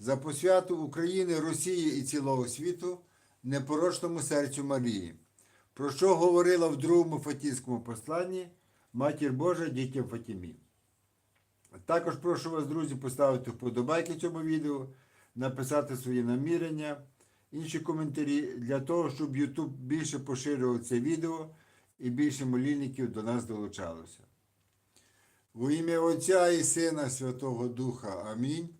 за посвяту України, Росії і цілого світу, непорочному серцю Марії, про що говорила в другому Фатійському посланні Матір Божа дітям Фатімі. Також прошу вас, друзі, поставити вподобайки цьому відео, написати свої намірення, інші коментарі для того, щоб YouTube більше поширював це відео і більше молільників до нас долучалося. Во ім'я Отця і Сина Святого Духа. Амінь.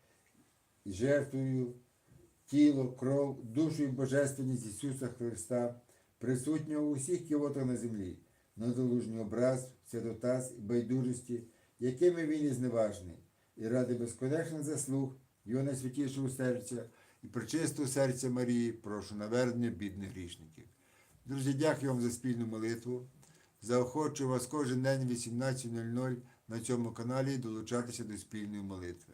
і жертвую тіло, кров, душу і божественність Ісуса Христа, присутнього у всіх кіотах на землі, надолужній образ, святотаз і байдужості, якими він і зневажний, і ради безконечних заслуг Його найсвятішого серця і причистого серця Марії, прошу навернення бідних грішників. Друзі, дякую вам за спільну молитву. Заохочую вас кожен день в 18.00 на цьому каналі долучатися до спільної молитви.